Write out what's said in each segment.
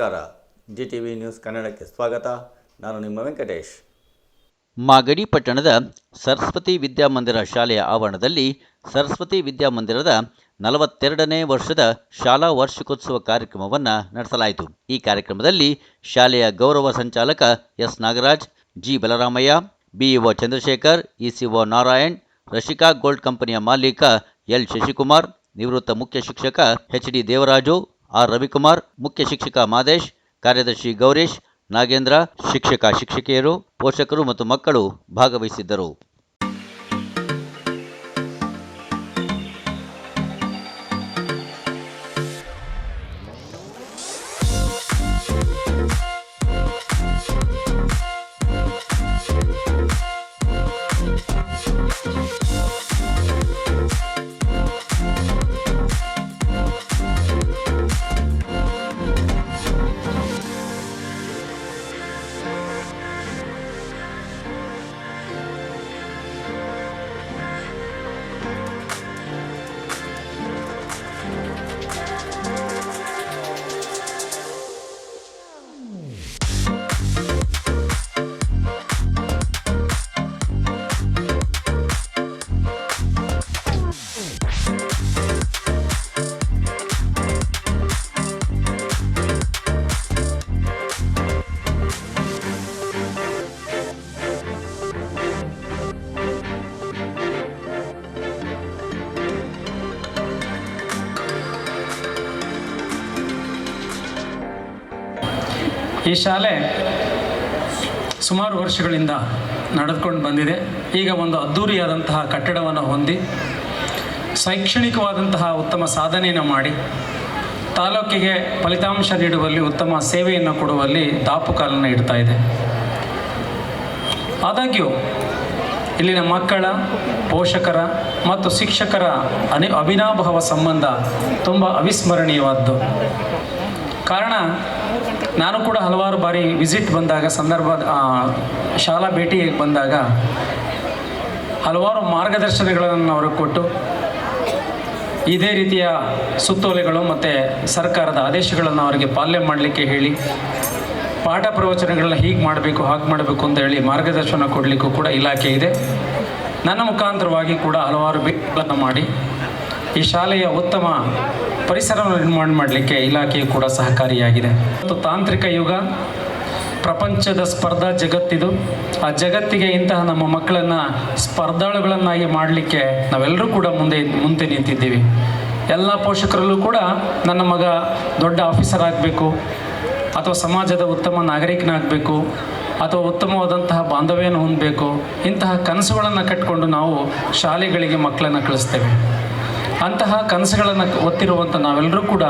ನಮಸ್ಕಾರ. G T V news ಕನ್ನಡಕ್ಕೆ ಸ್ವಾಗತ. ನಾನು ನಿಮ್ಮ ವೆಂಕಟೇಶ್. ಮಾಗಡಿ ಪಟ್ಟಣದ ಸರಸ್ವತಿ ವಿದ್ಯಾಮಂದಿರ ಶಾಲೆಯ ಆವರಣದಲ್ಲಿ ಸರಸ್ವತಿ ವಿದ್ಯಾಮಂದಿರದ ನಲವತ್ತೆರಡನೇ ವರ್ಷದ ಶಾಲಾ ವಾರ್ಷಿಕೋತ್ಸವ ಕಾರ್ಯಕ್ರಮವನ್ನು ನಡೆಸಲಾಯಿತು. ಈ ಕಾರ್ಯಕ್ರಮದಲ್ಲಿ ಶಾಲೆಯ ಗೌರವ ಸಂಚಾಲಕ S Nagaraj, G Balaramaiah, BEO Chandrashekar, ECO Narayan, Rashika gold ಕಂಪನಿಯ ಮಾಲೀಕ ಎಲ್ ಶಶಿಕುಮಾರ್, ನಿವೃತ್ತ ಮುಖ್ಯ ಶಿಕ್ಷಕ H D Devaraju R. Ravikumar ಮುಖ್ಯ ಶಿಕ್ಷಕ ಮಾದೇಶ್ ಕಾರ್ಯದರ್ಶಿ ಗೌರೀಶ್ ನಾಗೇಂದ್ರ ಶಿಕ್ಷಕ ಶಿಕ್ಷಕಿಯರು ಪೋಷಕರು ಮತ್ತು ಮಕ್ಕಳು ಭಾಗವಹಿಸಿದ್ದರು. ಈ ಶಾಲೆ ಸುಮಾರು ವರ್ಷಗಳಿಂದ ನಡೆದುಕೊಂಡು ಬಂದಿದೆ. ಈಗ ಒಂದು ಅದ್ಧೂರಿಯಾದಂತಹ ಕಟ್ಟಡವನ್ನು ಹೊಂದಿ ಶೈಕ್ಷಣಿಕವಾದಂತಹ ಉತ್ತಮ ಸಾಧನೆಯನ್ನು ಮಾಡಿ ತಾಲೂಕಿಗೆ ಫಲಿತಾಂಶ ನೀಡುವಲ್ಲಿ ಉತ್ತಮ ಸೇವೆಯನ್ನು ಕೊಡುವಲ್ಲಿ ದಾಪುಕಾಲನ್ನು ಇಡ್ತಾ ಇದೆ. ಆದಾಗ್ಯೂ, ಇಲ್ಲಿನ ಮಕ್ಕಳ, ಪೋಷಕರ ಮತ್ತು ಶಿಕ್ಷಕರ ಅನಿ ಅವಿನಾಭಾವ ಸಂಬಂಧ ತುಂಬ ಅವಿಸ್ಮರಣೀಯವಾದ್ದು. ಕಾರಣ ನಾನು ಕೂಡ ಹಲವಾರು ಬಾರಿ ವಿಸಿಟ್ ಬಂದಾಗ ಸಂದರ್ಭ ಶಾಲಾ ಭೇಟಿಗೆ ಬಂದಾಗ ಹಲವಾರು ಮಾರ್ಗದರ್ಶನಗಳನ್ನು ಅವರು ಕೊಟ್ಟು, ಇದೇ ರೀತಿಯ ಸುತ್ತೋಲೆಗಳು ಮತ್ತು ಸರ್ಕಾರದ ಆದೇಶಗಳನ್ನು ಅವರಿಗೆ ಪಾಲನೆ ಮಾಡಲಿಕ್ಕೆ ಹೇಳಿ, ಪಾಠ ಪ್ರವಚನಗಳನ್ನ ಹೀಗೆ ಮಾಡಬೇಕು, ಹಾಗೆ ಮಾಡಬೇಕು ಅಂತ ಹೇಳಿ ಮಾರ್ಗದರ್ಶನ ಕೊಡಲಿಕ್ಕೂ ಕೂಡ ಇಲಾಖೆ ಇದೆ. ನನ್ನ ಮುಖಾಂತರವಾಗಿ ಕೂಡ ಹಲವಾರು ಭೇಟಿಗಳನ್ನು ಮಾಡಿ, ಈ ಶಾಲೆಯ ಉತ್ತಮ ಪರಿಸರವನ್ನು ನಿರ್ಮಾಣ ಮಾಡಲಿಕ್ಕೆ ಇಲಾಖೆಯು ಕೂಡ ಸಹಕಾರಿಯಾಗಿದೆ. ಮತ್ತು ತಾಂತ್ರಿಕ ಯುಗ, ಪ್ರಪಂಚದ ಸ್ಪರ್ಧಾ ಜಗತ್ತಿದು. ಆ ಜಗತ್ತಿಗೆ ಇಂತಹ ನಮ್ಮ ಮಕ್ಕಳನ್ನು ಸ್ಪರ್ಧಾಳುಗಳನ್ನಾಗಿ ಮಾಡಲಿಕ್ಕೆ ನಾವೆಲ್ಲರೂ ಕೂಡ ಮುಂದೆ ಮುಂದೆ ನಿಂತಿದ್ದೀವಿ. ಎಲ್ಲ ಪೋಷಕರಲ್ಲೂ ಕೂಡ ನನ್ನ ಮಗ ದೊಡ್ಡ ಆಫೀಸರ್ ಆಗಬೇಕು, ಅಥವಾ ಸಮಾಜದ ಉತ್ತಮ ನಾಗರಿಕನಾಗಬೇಕು, ಅಥವಾ ಉತ್ತಮವಾದಂತಹ ಬಾಂಧವ್ಯನ ಹೊಂದಬೇಕು, ಇಂತಹ ಕನಸುಗಳನ್ನು ಕಟ್ಟಿಕೊಂಡು ನಾವು ಶಾಲೆಗಳಿಗೆ ಮಕ್ಕಳನ್ನು ಕಳಿಸ್ತೇವೆ. ಅಂತಹ ಕನಸುಗಳನ್ನು ಒತ್ತಿರುವಂಥ ನಾವೆಲ್ಲರೂ ಕೂಡ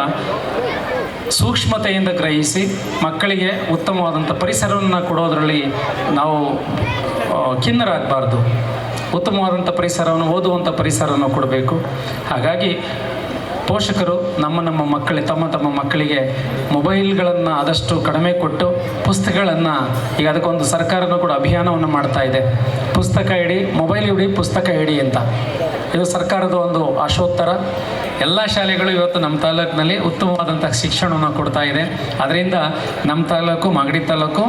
ಸೂಕ್ಷ್ಮತೆಯಿಂದ ಗ್ರಹಿಸಿ ಮಕ್ಕಳಿಗೆ ಉತ್ತಮವಾದಂಥ ಪರಿಸರವನ್ನು ಕೊಡೋದರಲ್ಲಿ ನಾವು ಖಿನ್ನರಾಗಬಾರ್ದು. ಉತ್ತಮವಾದಂಥ ಪರಿಸರವನ್ನು, ಓದುವಂಥ ಪರಿಸರವನ್ನು ಕೊಡಬೇಕು. ಹಾಗಾಗಿ ಪೋಷಕರು ನಮ್ಮ ನಮ್ಮ ಮಕ್ಕಳಿಗೆ ತಮ್ಮ ತಮ್ಮ ಮಕ್ಕಳಿಗೆ ಮೊಬೈಲ್ಗಳನ್ನು ಆದಷ್ಟು ಕಡಿಮೆ ಕೊಟ್ಟು ಪುಸ್ತಕಗಳನ್ನು, ಈಗ ಅದಕ್ಕೊಂದು ಸರ್ಕಾರನೂ ಕೂಡ ಅಭಿಯಾನವನ್ನು ಮಾಡ್ತಾ ಇದೆ. ಪುಸ್ತಕ ಇಡಿ, ಮೊಬೈಲ್ ಇಡಿ, ಪುಸ್ತಕ ಇಡಿ ಅಂತ. ಇದು ಸರ್ಕಾರದ ಒಂದು ಆಶೋತ್ತರ. ಎಲ್ಲ ಶಾಲೆಗಳು ಇವತ್ತು ನಮ್ಮ ತಾಲೂಕಿನಲ್ಲಿ ಉತ್ತಮವಾದಂಥ ಶಿಕ್ಷಣವನ್ನು ಕೊಡ್ತಾ ಇದೆ. ಅದರಿಂದ ನಮ್ಮ ತಾಲೂಕು, ಮಾಗಡಿ ತಾಲೂಕು,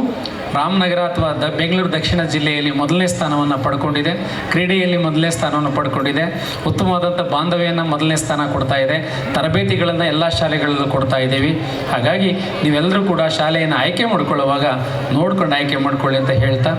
ರಾಮನಗರ ಅಥವಾ ದ ಬೆಂಗಳೂರು ದಕ್ಷಿಣ ಜಿಲ್ಲೆಯಲ್ಲಿ ಮೊದಲನೇ ಸ್ಥಾನವನ್ನು ಪಡ್ಕೊಂಡಿದೆ. ಕ್ರೀಡೆಯಲ್ಲಿ ಮೊದಲನೇ ಸ್ಥಾನವನ್ನು ಪಡ್ಕೊಂಡಿದೆ. ಉತ್ತಮವಾದಂಥ ಬಾಂಧವ್ಯನ ಮೊದಲನೇ ಸ್ಥಾನ ಕೊಡ್ತಾ ಇದೆ. ತರಬೇತಿಗಳನ್ನು ಎಲ್ಲ ಶಾಲೆಗಳಲ್ಲೂ ಕೊಡ್ತಾ ಇದ್ದೀವಿ. ಹಾಗಾಗಿ ನೀವೆಲ್ಲರೂ ಕೂಡ ಶಾಲೆಯನ್ನು ಆಯ್ಕೆ ಮಾಡಿಕೊಳ್ಳುವಾಗ ನೋಡ್ಕೊಂಡು ಆಯ್ಕೆ ಮಾಡಿಕೊಳ್ಳಿ ಅಂತ ಹೇಳ್ತಾ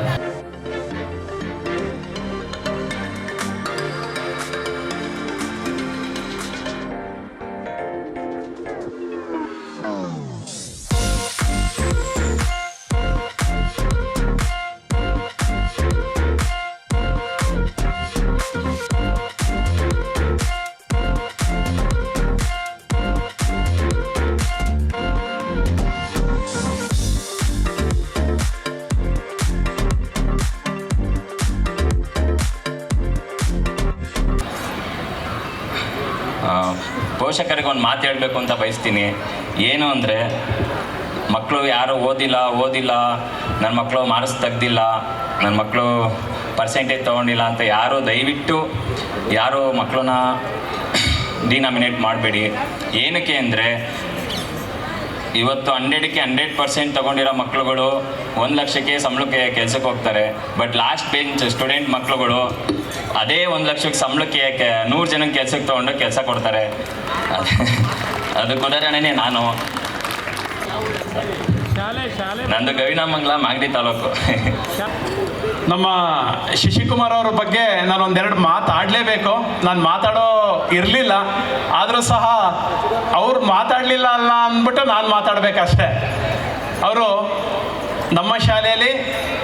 ಪೋಷಕರಿಗೆ ಒಂದು ಮಾತು ಹೇಳಬೇಕು ಅಂತ ಬಯಸ್ತೀನಿ. ಏನು ಅಂದರೆ ಮಕ್ಕಳು ಯಾರು ಓದಿಲ್ಲ ಓದಿಲ್ಲ ನನ್ನ ಮಕ್ಕಳು ಮಾರ್ಕ್ಸ್ ತೆಗ್ದಿಲ್ಲ ನನ್ನ ಮಕ್ಕಳು ಪರ್ಸೆಂಟೇಜ್ ತೊಗೊಂಡಿಲ್ಲ ಅಂತ ಯಾರು ದಯವಿಟ್ಟು ಯಾರು ಮಕ್ಕಳನ್ನ ಡಿನಾಮಿನೇಟ್ ಮಾಡಬೇಡಿ. ಏನಕ್ಕೆ ಅಂದರೆ, ಇವತ್ತು ಹಂಡ್ರೆಡ್ಗೆ ಹಂಡ್ರೆಡ್ ಪರ್ಸೆಂಟ್ ತೊಗೊಂಡಿರೋ ಮಕ್ಕಳುಗಳು ಒಂದು ಲಕ್ಷಕ್ಕೆ ಸಂಬಳಕ್ಕೆ ಕೆಲಸಕ್ಕೆ ಹೋಗ್ತಾರೆ. ಬಟ್ ಲಾಸ್ಟ್ ಬೆಂಚ್ ಸ್ಟೂಡೆಂಟ್ ಮಕ್ಳುಗಳು ಅದೇ ಒಂದು ಲಕ್ಷಕ್ಕೆ ಸಂಬಳಕ್ಕೆ ನೂರು ಜನಕ್ಕೆ ಕೆಲಸಕ್ಕೆ ತೊಗೊಂಡು ಕೆಲಸ ಕೊಡ್ತಾರೆ. ಅದ್- ಅದಕ್ಕೆ ಉದಾಹರಣೆನೇ ನಾನು. ನಂದು ಗವಿನಾಮಂಗ್ಲ ಮಾಗಡಿ ತಾಲೂಕು. ನಮ್ಮ ಶಶಿಕುಮಾರ್ ಅವ್ರ ಬಗ್ಗೆ ನಾನು ಒಂದೆರಡು ಮಾತಾಡಲೇಬೇಕು ನಾನು ಮಾತಾಡೋ ಇರಲಿಲ್ಲ. ಆದರೂ ಸಹ ಅವ್ರು ಮಾತಾಡಲಿಲ್ಲ ಅಲ್ಲ ಅಂದ್ಬಿಟ್ಟು ನಾನು ಮಾತಾಡಬೇಕಷ್ಟೆ. ಅವರು ನಮ್ಮ ಶಾಲೆಯಲ್ಲಿ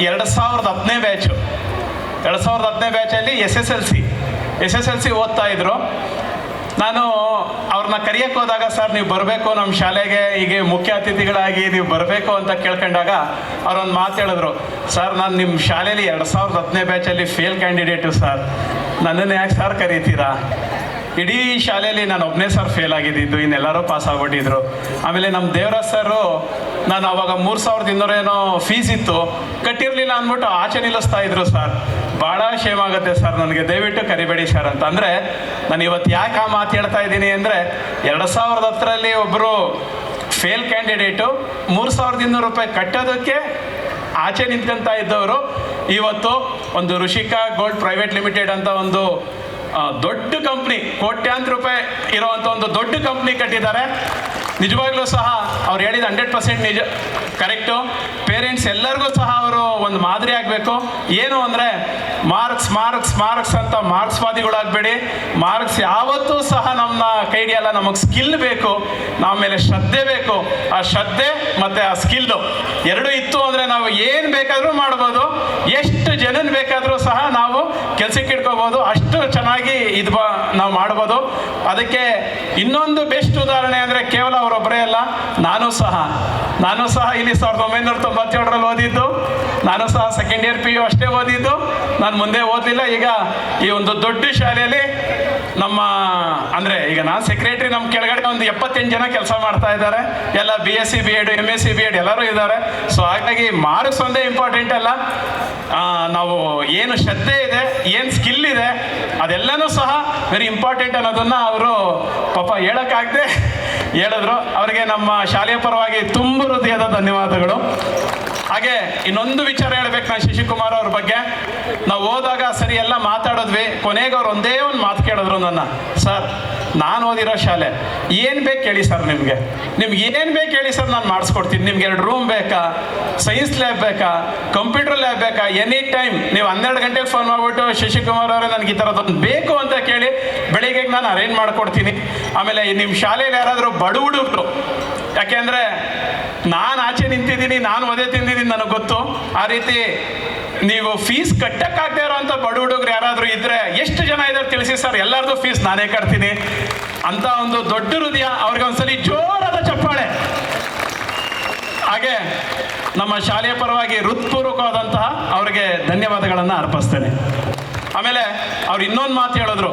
ಎರಡು ಸಾವಿರದ ಹತ್ತನೇ ಬ್ಯಾಚು ಎರಡು ಸಾವಿರದ ಹದಿನೈದು ಬ್ಯಾಚಲ್ಲಿ S S L C S S L C ಓದ್ತಾ ಇದ್ರು. ನಾನು ಅವ್ರನ್ನ ಕರಿಯಕ್ಕೆ ಹೋದಾಗ, ಸರ್, ನೀವು ಬರಬೇಕು ನಮ್ಮ ಶಾಲೆಗೆ, ಹೀಗೆ ಮುಖ್ಯ ಅತಿಥಿಗಳಾಗಿ ನೀವು ಬರಬೇಕು ಅಂತ ಕೇಳ್ಕೊಂಡಾಗ ಅವ್ರೊಂದು ಮಾತು ಹೇಳಿದ್ರು. ಸರ್, ನಾನು ನಿಮ್ಮ ಶಾಲೆಯಲ್ಲಿ ಎರಡು ಸಾವಿರದ ಹತ್ತನೇ ಬ್ಯಾಚಲ್ಲಿ ಫೇಲ್ ಕ್ಯಾಂಡಿಡೇಟು, ಸರ್. ನನ್ನನ್ನು ಯಾಕೆ ಸರ್ ಕರೀತೀರಾ? ಇಡೀ ಶಾಲೆಯಲ್ಲಿ ನಾನು ಒಬ್ಬನೇ ಸರ್ ಫೇಲ್ ಆಗಿದ್ದಿದ್ದು ಇನ್ನೆಲ್ಲರೂ ಪಾಸ್ ಆಗ್ಬಿಟ್ಟಿದ್ರು. ಆಮೇಲೆ ನಮ್ಮ ದೇವರಾಜ್ ಸರು ನಾನು ಅವಾಗ ಮೂರು ಸಾವಿರದ ಇನ್ನೂರೇನೋ ಫೀಸ್ ಇತ್ತು, ಕಟ್ಟಿರಲಿಲ್ಲ ಅಂದ್ಬಿಟ್ಟು ಆಚೆ ನಿಲ್ಲಿಸ್ತಾ ಇದ್ರು ಸರ್ ಭಾಳ ಶೇಮ್ ಆಗುತ್ತೆ ಸರ್ ನನಗೆ. ದಯವಿಟ್ಟು ಕರಿಬೇಡಿ ಸರ್ ಅಂತ. ಅಂದರೆ ನಾನು ಇವತ್ತು ಯಾಕೆ ಆ ಮಾತು ಹೇಳ್ತಾ ಇದ್ದೀನಿ ಅಂದರೆ, ಎರಡು ಸಾವಿರದ ಹತ್ತರಲ್ಲಿ ಒಬ್ಬರು ಫೇಲ್ ಕ್ಯಾಂಡಿಡೇಟು ಮೂರು ಸಾವಿರದ ಇನ್ನೂರು ರೂಪಾಯಿ ಕಟ್ಟೋದಕ್ಕೆ ಆಚೆ ನಿಂತ್ಕೊಂತ ಇದ್ದವರು. ಇವತ್ತು ಒಂದು ಋಷಿಕಾ ಗೋಲ್ಡ್ ಪ್ರೈವೇಟ್ ಲಿಮಿಟೆಡ್ ಅಂತ ಒಂದು ದೊಡ್ಡ ಕಂಪ್ನಿ ಕೋಟ್ಯಾಂತರ ರೂಪಾಯಿ ಇರುವಂತ ಒಂದು ದೊಡ್ಡ ಕಂಪ್ನಿ ಕಟ್ಟಿದ್ದಾರೆ. ನಿಜವಾಗ್ಲೂ ಸಹ ಅವ್ರು ಹೇಳಿದ ಹಂಡ್ರೆಡ್ ಪರ್ಸೆಂಟ್ ನಿಜ ಕರೆಕ್ಟು ಪೇರೆಂಟ್ಸ್ ಎಲ್ಲರಿಗೂ ಸಹ ಅವರು ಒಂದು ಮಾದರಿ ಆಗಬೇಕು. ಏನು ಅಂದರೆ ಮಾರ್ಕ್ಸ್ ಮಾರ್ಕ್ಸ್ ಮಾರ್ಕ್ಸ್ ಅಂತ ಮಾರ್ಕ್ಸ್ವಾದಿಗಳಾಗಬೇಡಿ ಮಾರ್ಕ್ಸ್ ಯಾವತ್ತೂ ಸಹ ನಮ್ಮ ಕೈ ಹಿಡಿಯಲ್ಲ ನಮಗೆ ಸ್ಕಿಲ್ ಬೇಕು. ನಮ್ಮ ಮೇಲೆ ಶ್ರದ್ಧೆ ಬೇಕು. ಆ ಶ್ರದ್ಧೆ ಮತ್ತು ಆ ಸ್ಕಿಲ್ಲು ಎರಡೂ ಇತ್ತು ಅಂದರೆ ನಾವು ಏನು ಬೇಕಾದರೂ ಮಾಡ್ಬೋದು. ಎಷ್ಟು ಬೇಕಾದರೂ ಸಹ ನಾವು ಕೆಲಸಕ್ಕೆ ಇಟ್ಕೋಬೋದು. ಅಷ್ಟು ಚೆನ್ನಾಗಿ ಇದು ನಾವು ಮಾಡ್ಬೋದು. ಅದಕ್ಕೆ ಇನ್ನೊಂದು ಬೆಸ್ಟ್ ಉದಾಹರಣೆ ಅಂದರೆ ಕೇವಲ ಅವರೊಬ್ಬರೇ ಅಲ್ಲ, ನಾನು ಸಹ. ನಾನು ಸಹ ಇಲ್ಲಿ ಸಾವಿರದ ಒಂಬೈನೂರ ತೊಂಬತ್ತೇಳರಲ್ಲಿ ಓದಿದ್ದು. ನಾನು ಸಹ ಸೆಕೆಂಡ್ ಇಯರ್ ಪಿ ಯು ಅಷ್ಟೇ ಓದಿದ್ದು. ನಾನು ಮುಂದೆ ಓದಲಿಲ್ಲ. ಈಗ ಈ ಒಂದು ದೊಡ್ಡ ಶಾಲೆಯಲ್ಲಿ ನಮ್ಮ, ಅಂದರೆ ಈಗ ನಾನು ಸೆಕ್ರೆಟರಿ ನಮ್ಮ ಕೆಳಗಡೆ ಒಂದು ಎಪ್ಪತ್ತೆಂಟು ಜನ ಕೆಲಸ ಮಾಡ್ತಾ ಇದ್ದಾರೆ. ಎಲ್ಲ B S C B Ed M S C B Ed ಎಲ್ಲರೂ ಇದ್ದಾರೆ. ಸೊ ಹಾಗಾಗಿ ಮಾರ್ಕ್ಸ್ ಒಂದೇ ಇಂಪಾರ್ಟೆಂಟ್ ಅಲ್ಲ. ನಾವು ಏನು ಶ್ರದ್ಧೆ ಇದೆ, ಏನು ಸ್ಕಿಲ್ ಇದೆ, ಅದೆಲ್ಲನೂ ಸಹ ವೆರಿ ಇಂಪಾರ್ಟೆಂಟ್ ಅನ್ನೋದನ್ನ ಅವರು ಪಾಪ ಹೇಳೋಕ್ಕಾಗದೆ ಹೇಳಿದ್ರು. ಅವರಿಗೆ ನಮ್ಮ ಶಾಲೆಯ ಪರವಾಗಿ ತುಂಬ ಹೃದಯದ ಧನ್ಯವಾದಗಳು. ಹಾಗೆ ಇನ್ನೊಂದು ವಿಚಾರ ಹೇಳ್ಬೇಕು ನಾನು ಶಶಿಕುಮಾರ್ ಅವ್ರ ಬಗ್ಗೆ. ನಾವು ಹೋದಾಗ ಸರಿ ಎಲ್ಲ ಮಾತಾಡಿದ್ವಿ. ಕೊನೆಗೆ ಅವ್ರು ಒಂದೇ ಒಂದು ಮಾತು ಕೇಳಿದ್ರು ನನ್ನ. ಸರ್, ನಾನು ಓದಿರೋ ಶಾಲೆ. ಏನು ಬೇಕು ಹೇಳಿ ಸರ್ ನಿಮಗೆ. ನಿಮ್ಗೆ ಏನು ಬೇಕು ಹೇಳಿ ಸರ್ ನಾನು ಮಾಡಿಸ್ಕೊಡ್ತೀನಿ. ನಿಮ್ಗೆ ಎರಡು ರೂಮ್ ಬೇಕಾ? ಸೈನ್ಸ್ ಲ್ಯಾಬ್ ಬೇಕಾ? ಕಂಪ್ಯೂಟರ್ ಲ್ಯಾಬ್ ಬೇಕಾ? ಎನಿ ಟೈಮ್ ನೀವು ಹನ್ನೆರಡು ಗಂಟೆಗೆ ಫೋನ್ ಮಾಡಿಬಿಟ್ಟು, ಶಶಿಕುಮಾರ್ ಅವರೇ, ನನಗೆ ಈ ಥರದೊಂದು ಬೇಕು ಅಂತ ಕೇಳಿ ಬೆಳಿಗ್ಗೆ ನಾನು ಅರೇಂಜ್ ಮಾಡ್ಕೊಡ್ತೀನಿ. ಆಮೇಲೆ ನಿಮ್ಮ ಶಾಲೆಯಲ್ಲಿ ಯಾರಾದರೂ ಬಡ ಹುಡುಗರು ಯಾಕೆಂದರೆ ನಾನು ಆಚೆ ನಿಂತಿದ್ದೀನಿ, ನಾನು ಒದೆ ತಿಂದಿದ್ದೀನಿ ನನಗೆ ಗೊತ್ತು. ಆ ರೀತಿ ನೀವು ಫೀಸ್ ಕಟ್ಟಕ್ಕಾಗದೇ ಇರೋಂಥ ಬಡ ಹುಡುಗರು ಯಾರಾದರೂ ಇದ್ರೆ ಎಷ್ಟು ಜನ ಇದ್ದಾರೆ ತಿಳಿಸಿ ಸರ್? ಎಲ್ಲರದು ಫೀಸ್ ನಾನೇ ಕಟ್ತೀನಿ. ಅಂತ ಒಂದು ದೊಡ್ಡ ಹೃದಯ ಅವ್ರಿಗೆ ಒಂದ್ಸಲಿ ಜೋರಾದ ಚಪ್ಪಾಳೆ. ಹಾಗೆ ನಮ್ಮ ಶಾಲೆಯ ಪರವಾಗಿ ಹೃತ್ಪೂರ್ವಕವಾದಂತಹ ಅವರಿಗೆ ಧನ್ಯವಾದಗಳನ್ನು ಅರ್ಪಿಸ್ತೇನೆ. ಆಮೇಲೆ ಅವ್ರು ಇನ್ನೊಂದು ಮಾತು ಹೇಳಿದ್ರು.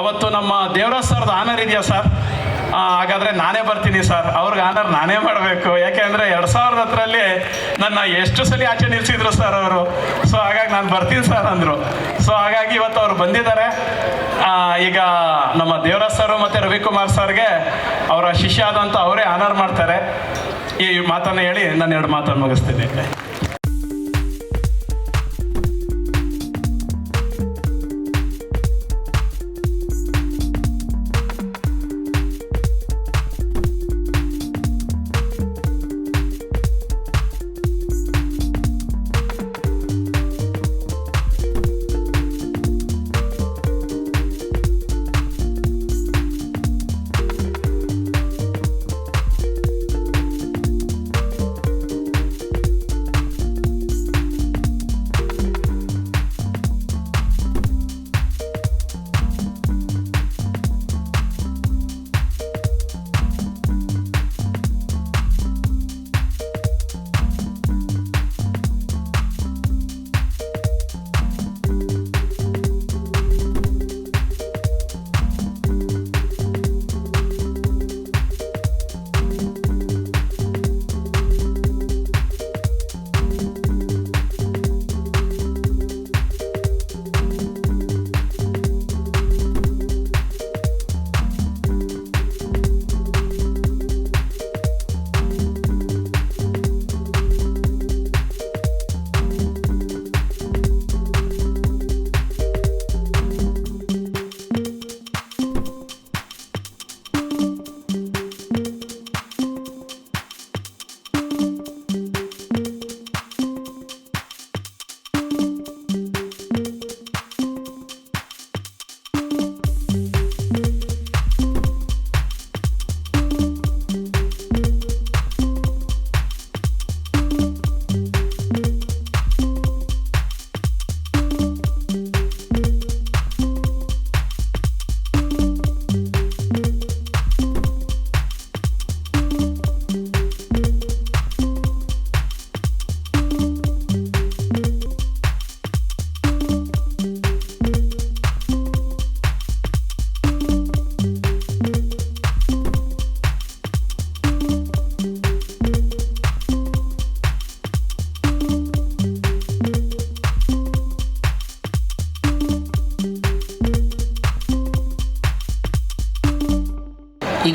ಅವತ್ತು ನಮ್ಮ ದೇವರಾಜ್ ಸರ್ದು ಆನರ್ ಇದೆಯಾ ಸರ್? ಹಾಗಾದ್ರೆ ನಾನೇ ಬರ್ತೀನಿ ಸರ್. ಅವ್ರಿಗೆ ಆನರ್ ನಾನೇ ಮಾಡಬೇಕು. ಯಾಕೆಂದ್ರೆ ಎರಡು ಸಾವಿರದ ಹತ್ತರಲ್ಲಿ ನನ್ನ ಎಷ್ಟು ಸಲ ಆಚೆ ನಿಲ್ಲಿಸಿದ್ರು ಸರ್ ಅವರು. ಸೊ ಹಾಗಾಗಿ ನಾನು ಬರ್ತೀನಿ ಸರ್ ಅಂದರು. ಸೊ ಹಾಗಾಗಿ ಇವತ್ತು ಅವ್ರು ಬಂದಿದ್ದಾರೆ. ಈಗ ನಮ್ಮ ದೇವರಾಜ್ ಸರ್ ಮತ್ತು ರವಿಕುಮಾರ್ ಸರ್ಗೆ ಅವರ ಶಿಷ್ಯ ಆದಂಥ ಅವರೇ ಆನರ್ ಮಾಡ್ತಾರೆ. ಈ ಮಾತನ್ನು ಹೇಳಿ ನಾನು ಎರಡು ಮಾತನ್ನು ಮುಗಿಸ್ತೀನಿ.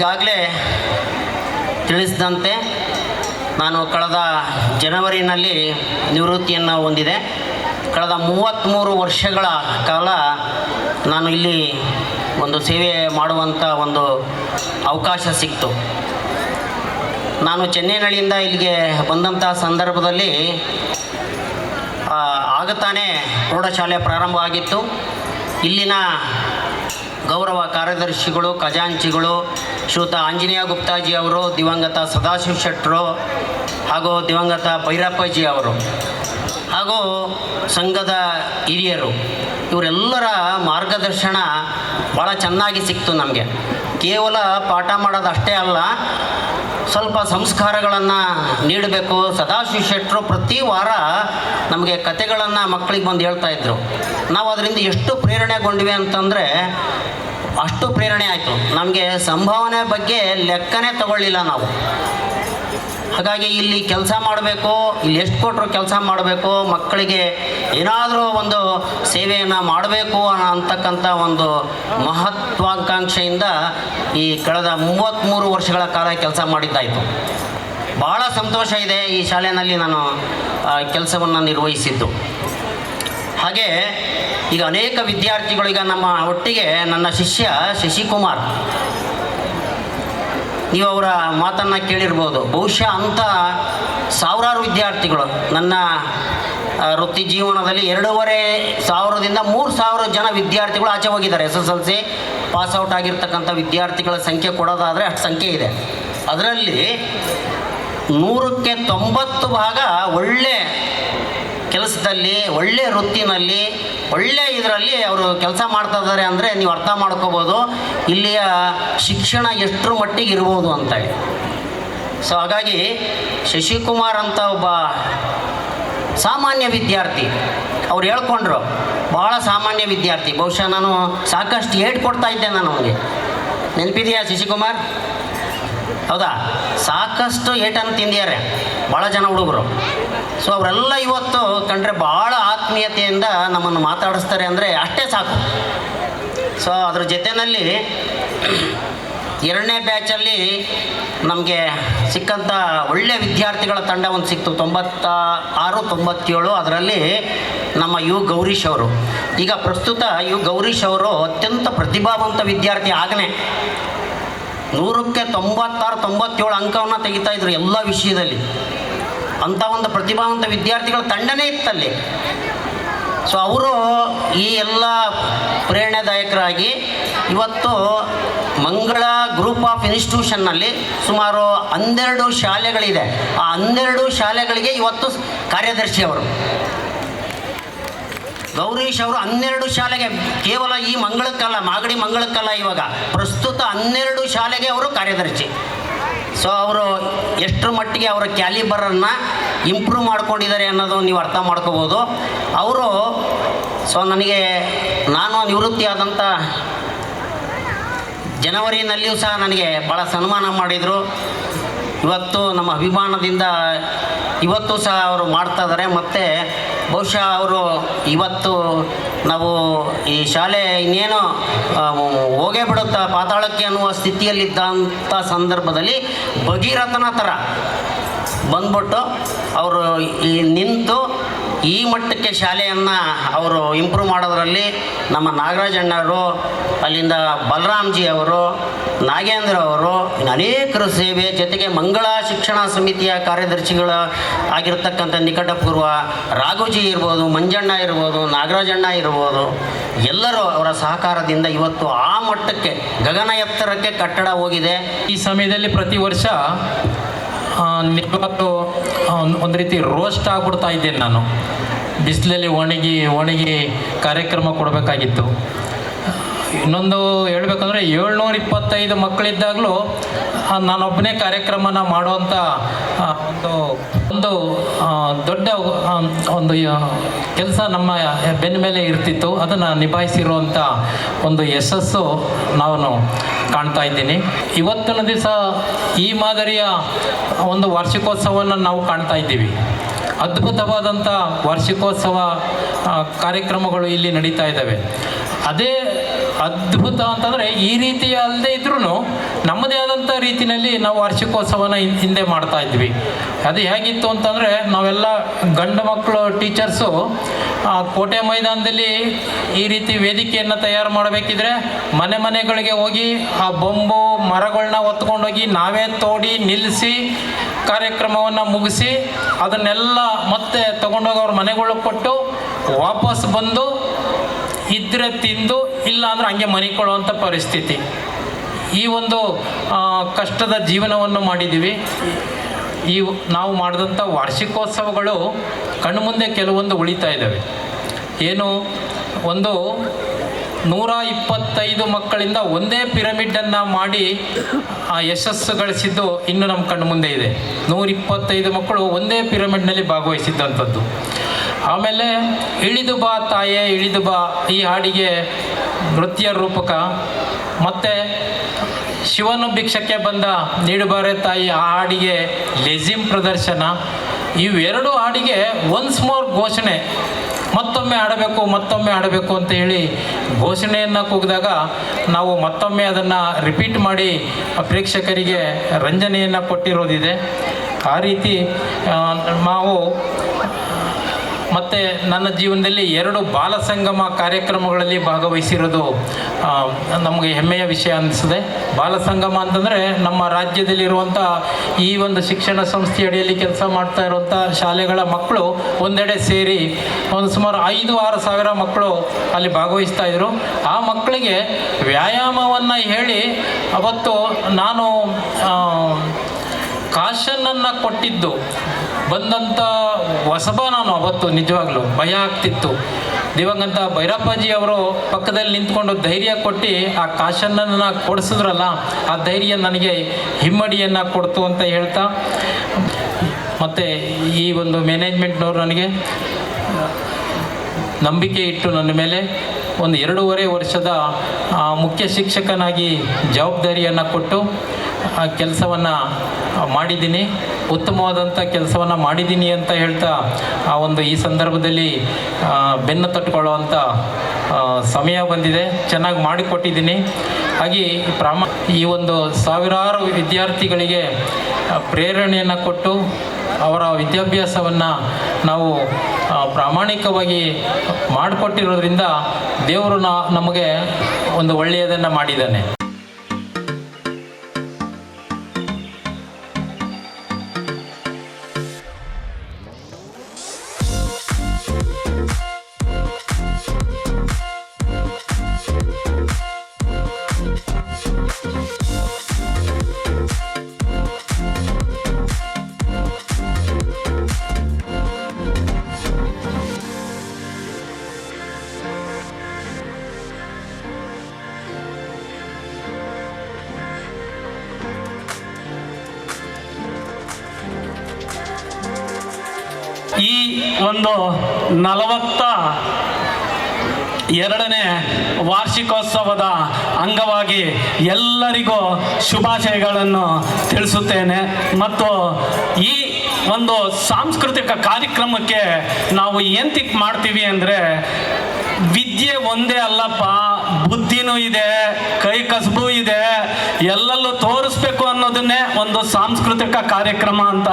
ಈಗಾಗಲೇ ತಿಳಿಸಿದಂತೆ ನಾನು ಕಳೆದ ಜನವರಿನಲ್ಲಿ ನಿವೃತ್ತಿಯನ್ನು ಹೊಂದಿದೆ. ಕಳೆದ ಮೂವತ್ತ್ಮೂರು ವರ್ಷಗಳ ಕಾಲ ನಾನು ಇಲ್ಲಿ ಒಂದು ಸೇವೆ ಮಾಡುವಂಥ ಒಂದು ಅವಕಾಶ ಸಿಕ್ತು. ನಾನು ಚೆನ್ನೈನಳ್ಳಿಯಿಂದ ಇಲ್ಲಿಗೆ ಬಂದಂಥ ಸಂದರ್ಭದಲ್ಲಿ ಆಗತಾನೆ ಆಗ ತಾನೇ ಪ್ರೌಢಶಾಲೆ ಪ್ರಾರಂಭ ಆಗಿತ್ತು ಇಲ್ಲಿನ ಗೌರವ ಕಾರ್ಯದರ್ಶಿಗಳು, ಖಜಾಂಚಿಗಳು ಶ್ರೀಯುತ ಆಂಜನೇಯ ಗುಪ್ತಾಜಿ ಅವರು, ದಿವಂಗತ ಸದಾಶಿವ ಶೆಟ್ಟರು ಹಾಗೂ ದಿವಂಗತ ಭೈರಪ್ಪಜಿ ಅವರು ಹಾಗೂ ಸಂಘದ ಹಿರಿಯರು, ಇವರೆಲ್ಲರ ಮಾರ್ಗದರ್ಶನ ಭಾಳ ಚೆನ್ನಾಗಿ ಸಿಕ್ತು ನಮಗೆ. ಕೇವಲ ಪಾಠ ಮಾಡೋದು ಅಷ್ಟೇ ಅಲ್ಲ, ಸ್ವಲ್ಪ ಸಂಸ್ಕಾರಗಳನ್ನು ನೀಡಬೇಕು. ಸದಾಶಿವ ಶೆಟ್ಟರು ಪ್ರತಿ ವಾರ ನಮಗೆ ಕತೆಗಳನ್ನು ಮಕ್ಕಳಿಗೆ ಬಂದು ಹೇಳ್ತಾ ಇದ್ರು. ನಾವು ಅದರಿಂದ ಎಷ್ಟು ಪ್ರೇರಣೆಗೊಂಡ್ವಿ ಅಂತಂದರೆ ಅಷ್ಟು ಪ್ರೇರಣೆ ಆಯಿತು. ನಮಗೆ ಸಂಭಾವನೆ ಬಗ್ಗೆ ಲೆಕ್ಕನೇ ತಗೊಳ್ಳಿಲ್ಲ ನಾವು. ಹಾಗಾಗಿ ಇಲ್ಲಿ ಕೆಲಸ ಮಾಡಬೇಕು, ಇಲ್ಲಿ ಎಷ್ಟು ಕೊಟ್ಟರು ಕೆಲಸ ಮಾಡಬೇಕು, ಮಕ್ಕಳಿಗೆ ಏನಾದರೂ ಒಂದು ಸೇವೆಯನ್ನು ಮಾಡಬೇಕು ಅಂತಕ್ಕಂಥ ಒಂದು ಮಹತ್ವಾಕಾಂಕ್ಷೆಯಿಂದ ಈ ಕಳೆದ ಮೂವತ್ತ್ಮೂರು ವರ್ಷಗಳ ಕಾಲ ಕೆಲಸ ಮಾಡಿದ್ದಾಯಿತು ಭಾಳ ಸಂತೋಷ ಇದೆ ಈ ಶಾಲೆಯಲ್ಲಿ ನಾನು ಕೆಲಸವನ್ನು ನಿರ್ವಹಿಸಿದ್ದು. ಹಾಗೆ ಈಗ ಅನೇಕ ವಿದ್ಯಾರ್ಥಿಗಳು ಈಗ ನಮ್ಮ ಒಟ್ಟಿಗೆ ನನ್ನ ಶಿಷ್ಯ ಶಶಿಕುಮಾರ್. ನೀವು ಅವರ ಮಾತನ್ನು ಕೇಳಿರ್ಬೋದು. ಬಹುಶಃ ಅಂಥ ಸಾವಿರಾರು ವಿದ್ಯಾರ್ಥಿಗಳು ನನ್ನ ವೃತ್ತಿ ಜೀವನದಲ್ಲಿ ಎರಡೂವರೆ ಸಾವಿರದಿಂದ ಮೂರು ಸಾವಿರ ಜನ ವಿದ್ಯಾರ್ಥಿಗಳು ಆಚೆ ಹೋಗಿದ್ದಾರೆ. S S L C passout ಆಗಿರ್ತಕ್ಕಂಥ ವಿದ್ಯಾರ್ಥಿಗಳ ಸಂಖ್ಯೆ ಕೊಡೋದಾದರೆ ಅಷ್ಟು ಸಂಖ್ಯೆ ಇದೆ. ಅದರಲ್ಲಿ ನೂರಕ್ಕೆ ತೊಂಬತ್ತು ಭಾಗ ಒಳ್ಳೆ ಕೆಲಸದಲ್ಲಿ, ಒಳ್ಳೆ ವೃತ್ತಿನಲ್ಲಿ ಒಳ್ಳೆ ಇದರಲ್ಲಿ ಅವರು ಕೆಲಸ ಮಾಡ್ತಾ ಇದ್ದಾರೆ ಅಂದರೆ ನೀವು ಅರ್ಥ ಮಾಡ್ಕೋಬೋದು. ಇಲ್ಲಿಯ ಶಿಕ್ಷಣ ಎಷ್ಟರ ಮಟ್ಟಿಗೆ ಇರ್ಬೋದು ಅಂತೇಳಿ. ಸೊ ಹಾಗಾಗಿ ಶಶಿಕುಮಾರ್ ಅಂತ ಒಬ್ಬ ಸಾಮಾನ್ಯ ವಿದ್ಯಾರ್ಥಿ, ಅವ್ರು ಹೇಳ್ಕೊಂಡ್ರು ಭಾಳ ಸಾಮಾನ್ಯ ವಿದ್ಯಾರ್ಥಿ, ಬಹುಶಃ ನಾನು ಸಾಕಷ್ಟು ಏಟ್ ಕೊಡ್ತಾ ಇದ್ದೆ ನಾನು ಅವನಿಗೆ. ನೆನಪಿದೆಯಾ ಶಶಿಕುಮಾರ್? ಹೌದಾ? ಸಾಕಷ್ಟು ಏಟನ್ನು ತಿಂದಿದ್ದಾರೆ ಭಾಳ ಜನ ಹುಡುಗರು. ಸೊ ಅವರೆಲ್ಲ ಇವತ್ತು ಕಂಡ್ರೆ ಭಾಳ ಆತ್ಮೀಯತೆಯಿಂದ ನಮ್ಮನ್ನು ಮಾತಾಡಿಸ್ತಾರೆ ಅಂದರೆ ಅಷ್ಟೇ ಸಾಕು. ಸೊ ಅದ್ರ ಜೊತೆಯಲ್ಲಿ ಎರಡನೇ ಬ್ಯಾಚಲ್ಲಿ ನಮಗೆ ಸಿಕ್ಕಂಥ ಒಳ್ಳೆಯ ವಿದ್ಯಾರ್ಥಿಗಳ ತಂಡ ಒಂದು ಸಿಕ್ತು. ತೊಂಬತ್ತ ಆರು ತೊಂಬತ್ತೇಳು. ಅದರಲ್ಲಿ ನಮ್ಮ ಯು ಗೌರೀಶ್ ಅವರು. ಈಗ ಪ್ರಸ್ತುತ ಯು ಗೌರೀಶ್ ಅವರು ಅತ್ಯಂತ ಪ್ರತಿಭಾವಂತ ವಿದ್ಯಾರ್ಥಿ ಆಗನೇ ನೂರಕ್ಕೆ ತೊಂಬತ್ತಾರು, ತೊಂಬತ್ತೇಳು ಅಂಕವನ್ನು ತೆಗಿತಾ ಇದ್ರು ಎಲ್ಲ ವಿಷಯದಲ್ಲಿ. ಅಂಥ ಒಂದು ಪ್ರತಿಭಾವಂತ ವಿದ್ಯಾರ್ಥಿಗಳ ತಂಡನೇ ಇತ್ತಲ್ಲಿ. ಸೊ ಅವರು ಈ ಎಲ್ಲ ಪ್ರೇರಣಾದಾಯಕರಾಗಿ ಇವತ್ತು ಮಂಗಳ ಗ್ರೂಪ್ ಆಫ್ ಇನ್ಸ್ಟಿಟ್ಯೂಷನ್ನಲ್ಲಿ ಸುಮಾರು ಹನ್ನೆರಡು ಶಾಲೆಗಳಿದೆ. ಆ ಹನ್ನೆರಡು ಶಾಲೆಗಳಿಗೆ ಇವತ್ತು ಕಾರ್ಯದರ್ಶಿ ಅವರು. ಗೌರೀಶ್ ಅವರು ಹನ್ನೆರಡು ಶಾಲೆಗೆ, ಕೇವಲ ಈ ಮಂಗಳಕ್ಕಲ್ಲ, ಮಾಗಡಿ ಮಂಗಳಕ್ಕಲ್ಲ ಇವಾಗ. ಪ್ರಸ್ತುತ ಹನ್ನೆರಡು ಶಾಲೆಗೆ ಅವರು ಕಾರ್ಯದರ್ಶಿ. ಸೊ ಅವರು ಎಷ್ಟರ ಮಟ್ಟಿಗೆ ಅವರ ಕ್ಯಾಲಿಬರನ್ನು ಇಂಪ್ರೂವ್ ಮಾಡ್ಕೊಂಡಿದ್ದಾರೆ ಅನ್ನೋದು ನೀವು ಅರ್ಥ ಮಾಡ್ಕೋಬೋದು. ಅವರು ಸೊ ನನಗೆ ನಾನು ನಿವೃತ್ತಿ ಆದಂಥ ಜನವರಿನಲ್ಲಿಯೂ ಸಹ ನನಗೆ ಭಾಳ ಸನ್ಮಾನ ಮಾಡಿದರು. ಇವತ್ತು ನಮ್ಮ ಅಭಿಮಾನದಿಂದ ಇವತ್ತು ಸಹ ಅವರು ಮಾಡ್ತಾ ಇದ್ದಾರೆ. ಮತ್ತು ಬಹುಶಃ ಅವರು ಇವತ್ತು ನಾವು ಈ ಶಾಲೆ ಇನ್ನೇನು ಹೋಗೇ ಬಿಡುತ್ತಾ, ಪಾತಾಳಕ್ಕೆ ಅನ್ನುವ ಸ್ಥಿತಿಯಲ್ಲಿದ್ದಂಥ ಸಂದರ್ಭದಲ್ಲಿ ಭಗೀರಥನ ಥರ ಬಂದ್ಬಿಟ್ಟು ಅವರು ಈ ನಿಂತು ಈ ಮಟ್ಟಕ್ಕೆ ಶಾಲೆಯನ್ನು ಅವರು ಇಂಪ್ರೂವ್ ಮಾಡೋದರಲ್ಲಿ ನಮ್ಮ ನಾಗರಾಜಣ್ಣವರು ಅಲ್ಲಿಂದ ಬಲರಾಮ್ಜಿ ಅವರು, ನಾಗೇಂದ್ರ ಅವರು ಅನೇಕರು ಸೇವೆ, ಜೊತೆಗೆ ಮಂಗಳ ಶಿಕ್ಷಣ ಸಮಿತಿಯ ಕಾರ್ಯದರ್ಶಿಗಳ ಆಗಿರತಕ್ಕಂಥ ನಿಕಟಪೂರ್ವ ರಾಘುಜಿ ಇರ್ಬೋದು, ಮಂಜಣ್ಣ ಇರ್ಬೋದು ನಾಗರಾಜಣ್ಣ ಇರ್ಬೋದು, ಎಲ್ಲರೂ ಅವರ ಸಹಕಾರದಿಂದ ಇವತ್ತು ಆ ಮಟ್ಟಕ್ಕೆ ಗಗನ ಎತ್ತರಕ್ಕೆ ಕಟ್ಟಡ ಹೋಗಿದೆ. ಈ ಸಮಯದಲ್ಲಿ ಪ್ರತಿ ವರ್ಷ ನಿಜವಾಗ್ಲೂ ಒಂದು- ರೀತಿ ರೋಸ್ಟ್ ಆಗ್ಬಿಡ್ತಾ ಇದ್ದೇನೆ ನಾನು. ಬಿಸಿಲಲ್ಲಿ ಒಣಗಿ ಒಣಗಿ ಕಾರ್ಯಕ್ರಮ ಕೊಡಬೇಕಾಗಿತ್ತು. ಇನ್ನೊಂದು ಹೇಳ್ಬೇಕಂದ್ರೆ ಏಳ್ನೂರ ಇಪ್ಪತ್ತೈದು ಮಕ್ಕಳಿದ್ದಾಗಲೂ ನಾನೊಬ್ಬನೇ ಕಾರ್ಯಕ್ರಮನ ಮಾಡುವಂಥ ಒಂದು ಒಂದು ದೊಡ್ಡ ಒಂದು ಕೆಲಸ ನಮ್ಮ ಬೆನ್ನ ಮೇಲೆ ಇರ್ತಿತ್ತು. ಅದನ್ನು ನಿಭಾಯಿಸಿರುವಂಥ ಒಂದು ಯಶಸ್ಸು ನಾನು ಕಾಣ್ತಾ ಇದ್ದೀನಿ. ಇವತ್ತಿನ ದಿವಸ ಈ ಮಾದರಿಯ ಒಂದು ವಾರ್ಷಿಕೋತ್ಸವವನ್ನು ನಾವು ಕಾಣ್ತಾ ಇದ್ದೀವಿ. ಅದ್ಭುತವಾದಂಥ ವಾರ್ಷಿಕೋತ್ಸವ ಕಾರ್ಯಕ್ರಮಗಳು ಇಲ್ಲಿ ನಡೀತಾ ಇದ್ದಾವೆ. ಅದೇ ಅದ್ಭುತ ಅಂತಂದರೆ ಈ ರೀತಿ ಅಲ್ಲದೆ ಇದ್ರೂ ನಮ್ಮದೇ ಆದಂಥ ರೀತಿಯಲ್ಲಿ ನಾವು ವಾರ್ಷಿಕೋತ್ಸವನ ಹಿಂದೆ ಮಾಡ್ತಾ ಇದ್ವಿ. ಅದು ಹೇಗಿತ್ತು ಅಂತಂದರೆ ನಾವೆಲ್ಲ ಗಂಡು ಮಕ್ಕಳು ಟೀಚರ್ಸು ಆ, ಕೋಟೆ ಮೈದಾನದಲ್ಲಿ ಈ ರೀತಿ ವೇದಿಕೆಯನ್ನು ತಯಾರು ಮಾಡಬೇಕಿದ್ರೆ ಮನೆ ಮನೆಗಳಿಗೆ ಹೋಗಿ ಆ ಬೊಂಬು ಮರಗಳನ್ನ ಹೊತ್ಕೊಂಡೋಗಿ ನಾವೇ ತೋಡಿ ನಿಲ್ಲಿಸಿ ಕಾರ್ಯಕ್ರಮವನ್ನು ಮುಗಿಸಿ ಅದನ್ನೆಲ್ಲ ಮತ್ತೆ ತಗೊಂಡೋಗಿ ಅವ್ರ ಮನೆಗಳಿಗೆ ಕೊಟ್ಟು ವಾಪಸ್ ಬಂದು ಇದ್ರೆ ತಿಂದು ಇಲ್ಲ ಅಂದ್ರೆ ಹಂಗೆ ಮನಿಕೊಳ್ಳುವಂಥ ಪರಿಸ್ಥಿತಿ. ಈ ಒಂದು ಕಷ್ಟದ ಜೀವನವನ್ನು ಮಾಡಿದ್ದೀವಿ. ಈ ನಾವು ಮಾಡಿದಂಥ ವಾರ್ಷಿಕೋತ್ಸವಗಳು ಕಣ್ಮುಂದೆ ಕೆಲವೊಂದು ಉಳಿತಾ ಇದ್ದಾವೆ. ಏನು, ಒಂದು ನೂರ ಇಪ್ಪತ್ತೈದು ಮಕ್ಕಳಿಂದ ಒಂದೇ ಪಿರಮಿಡನ್ನು ಮಾಡಿ, ಆ ಯಶಸ್ಸು ಗಳಿಸಿದ್ದು ಇನ್ನು ನಮ್ಮ ಕಣ್ಣು ಮುಂದೆ ಇದೆ. ನೂರ ಇಪ್ಪತ್ತೈದು ಮಕ್ಕಳು ಒಂದೇ ಪಿರಮಿಡ್ನಲ್ಲಿ ಭಾಗವಹಿಸಿದ್ದಂಥದ್ದು. ಆಮೇಲೆ ಇಳಿದು ಬಾ ತಾಯೇ, ಇಳಿದು ಬಾ, ಈ ಹಾಡಿಗೆ ನೃತ್ಯ ರೂಪಕ. ಮತ್ತು ಶಿವನು ಭಿಕ್ಷಕ್ಕೆ ಬಂದ ನೀಡುಬಾರೆ ತಾಯಿ ಆ ಹಾಡಿಗೆ ಲೆಜಿಮ್ ಪ್ರದರ್ಶನ. ಇವೆರಡು ಹಾಡಿಗೆ ಒನ್ಸ್ ಮೋರ್ ಘೋಷಣೆ. ಮತ್ತೊಮ್ಮೆ ಆಡಬೇಕು ಮತ್ತೊಮ್ಮೆ ಆಡಬೇಕು ಅಂತ ಹೇಳಿ ಘೋಷಣೆಯನ್ನು ಕೂಗಿದಾಗ ನಾವು ಮತ್ತೊಮ್ಮೆ ಅದನ್ನು ರಿಪೀಟ್ ಮಾಡಿ ಪ್ರೇಕ್ಷಕರಿಗೆ ರಂಜನೆಯನ್ನು ಕೊಟ್ಟಿರೋದಿದೆ. ಆ ರೀತಿ ನಾವು ಮತ್ತು ನನ್ನ ಜೀವನದಲ್ಲಿ ಎರಡು ಬಾಲ ಸಂಗಮ ಕಾರ್ಯಕ್ರಮಗಳಲ್ಲಿ ಭಾಗವಹಿಸಿರೋದು ನಮಗೆ ಹೆಮ್ಮೆಯ ವಿಷಯ ಅನ್ನಿಸಿದೆ ಬಾಲ ಸಂಗಮ ಅಂತಂದರೆ ನಮ್ಮ ರಾಜ್ಯದಲ್ಲಿರುವಂಥ ಈ ಒಂದು ಶಿಕ್ಷಣ ಸಂಸ್ಥೆ ಅಡಿಯಲ್ಲಿ ಕೆಲಸ ಮಾಡ್ತಾ ಇರುವಂಥ ಶಾಲೆಗಳ ಮಕ್ಕಳು ಒಂದೆಡೆ ಸೇರಿ ಒಂದು ಸುಮಾರು ಐದು ಆರು ಸಾವಿರ ಮಕ್ಕಳು ಅಲ್ಲಿ ಭಾಗವಹಿಸ್ತಾ ಇದ್ರು. ಆ ಮಕ್ಕಳಿಗೆ ವ್ಯಾಯಾಮವನ್ನು ಹೇಳಿ ಅವತ್ತು ನಾನು ಕಾಶನನ್ನು ಕೊಟ್ಟಿದ್ದು. ಬಂದಂಥ ಹೊಸಬ ನಾನು ಅವತ್ತು ನಿಜವಾಗ್ಲೂ ಭಯ ಆಗ್ತಿತ್ತು. ದಿವಂಗತ ಭೈರಪ್ಪಾಜಿ ಅವರು ಪಕ್ಕದಲ್ಲಿ ನಿಂತ್ಕೊಂಡು ಧೈರ್ಯ ಕೊಟ್ಟು ಆ ಕಾಶನನ್ನು ಕೊಡಿಸಿದ್ರಲ್ಲ, ಆ ಧೈರ್ಯ ನನಗೆ ಹಿಮ್ಮಡಿಯನ್ನು ಕೊಡ್ತು ಅಂತ ಹೇಳ್ತಾ, ಮತ್ತೆ ಈ ಒಂದು ಮ್ಯಾನೇಜ್ಮೆಂಟ್ನವ್ರು ನನಗೆ ನಂಬಿಕೆ ಇಟ್ಟು ನನ್ನ ಮೇಲೆ ಒಂದು ಎರಡೂವರೆ ವರ್ಷದ ಮುಖ್ಯ ಶಿಕ್ಷಕನಾಗಿ ಜವಾಬ್ದಾರಿಯನ್ನು ಕೊಟ್ಟು ಆ ಕೆಲಸವನ್ನು ಮಾಡಿದ್ದೀನಿ. ಉತ್ತಮವಾದಂಥ ಕೆಲಸವನ್ನು ಮಾಡಿದ್ದೀನಿ ಅಂತ ಹೇಳ್ತಾ ಆ ಒಂದು ಈ ಸಂದರ್ಭದಲ್ಲಿ ಬೆನ್ನು ತಟ್ಕೊಳ್ಳುವಂಥ ಸಮಯ ಬಂದಿದೆ. ಚೆನ್ನಾಗಿ ಮಾಡಿಕೊಟ್ಟಿದ್ದೀನಿ ಹಾಗೆ ಪ್ರಾಮ, ಈ ಒಂದು ಸಾವಿರಾರು ವಿದ್ಯಾರ್ಥಿಗಳಿಗೆ ಪ್ರೇರಣೆಯನ್ನು ಕೊಟ್ಟು ಅವರ ವಿದ್ಯಾಭ್ಯಾಸವನ್ನು ನಾವು ಪ್ರಾಮಾಣಿಕವಾಗಿ ಮಾಡಿಕೊಟ್ಟಿರೋದ್ರಿಂದ ದೇವರು ನಮಗೆ ಒಂದು ಒಳ್ಳೆಯದನ್ನು ಮಾಡಿದ್ದಾನೆ. ಈ ಒಂದು ನಲವತ್ತ ಎರಡನೇ ವಾರ್ಷಿಕೋತ್ಸವದ ಅಂಗವಾಗಿ ಎಲ್ಲರಿಗೂ ಶುಭಾಶಯಗಳನ್ನು ತಿಳಿಸುತ್ತೇನೆ. ಮತ್ತು ಈ ಒಂದು ಸಾಂಸ್ಕೃತಿಕ ಕಾರ್ಯಕ್ರಮಕ್ಕೆ ನಾವು ಏಂತಿಕ್ ಮಾಡ್ತೀವಿ ಅಂದರೆ, ವಿದ್ಯೆ ಒಂದೇ ಅಲ್ಲಪ್ಪ, ಬುದ್ಧಿನೂ ಇದೆ, ಕೈ ಕಸಬು ಇದೆ, ಎಲ್ಲಲ್ಲೂ ತೋರಿಸ್ಬೇಕು ಅನ್ನೋದನ್ನೇ ಒಂದು ಸಾಂಸ್ಕೃತಿಕ ಕಾರ್ಯಕ್ರಮ ಅಂತ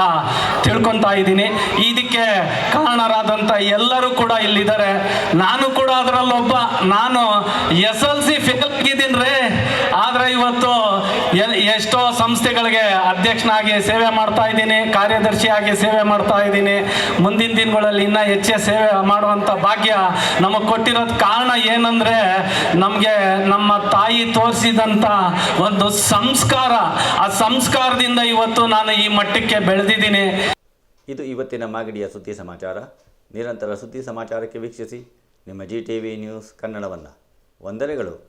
ತಿಳ್ಕೊತಾ ಇದ್ದೀನಿ. ಇದಕ್ಕೆ ಕಾರಣರಾದಂಥ ಎಲ್ಲರೂ ಕೂಡ ಇಲ್ಲಿದ್ದಾರೆ. ನಾನು ಕೂಡ ಅದರಲ್ಲೊಬ್ಬ. ನಾನು ಎಸ್ ಎಲ್ ಸಿ ಫೇಲ್ ಆಗಿದ್ದೀನಿ ರೀ. ಆದರೆ ಇವತ್ತು ಎಷ್ಟೋ ಸಂಸ್ಥೆಗಳಿಗೆ ಅಧ್ಯಕ್ಷನಾಗಿ ಸೇವೆ ಮಾಡ್ತಾ ಇದ್ದೀನಿ, ಕಾರ್ಯದರ್ಶಿಯಾಗಿ ಸೇವೆ ಮಾಡ್ತಾ ಇದ್ದೀನಿ. ಮುಂದಿನ ದಿನಗಳಲ್ಲಿ ಇನ್ನೂ ಹೆಚ್ಚೆ ಸೇವೆ ಮಾಡುವಂಥ ಭಾಗ್ಯ ನಮಗೆ ಕೊಟ್ಟಿರೋದು ಕಾರಣ ಏನಂದರೆ ನಮಗೆ ನಮ್ಮ ತಾಯಿ ತೋರಿಸಿದಂಥ ಒಂದು ಸಂಸ್ಕಾರ. ಆ ಸಂಸ್ಕಾರದಿಂದ ಇವತ್ತು ನಾನು ಈ ಮಟ್ಟಕ್ಕೆ ಬೆಳೆದಿದ್ದೀನಿ. ಇದು ಇವತ್ತಿನ ಮಾಗಡಿಯ ಸುದ್ದಿ ಸಮಾಚಾರ. ನಿರಂತರ ಸುದ್ದಿ ಸಮಾಚಾರಕ್ಕೆ ವೀಕ್ಷಿಸಿ. ನಿಮ್ಮ ಜಿ ಟಿ ವಿ ನ್ಯೂಸ್ ಕನ್ನಡವನ್ನು. ವಂದನೆಗಳು.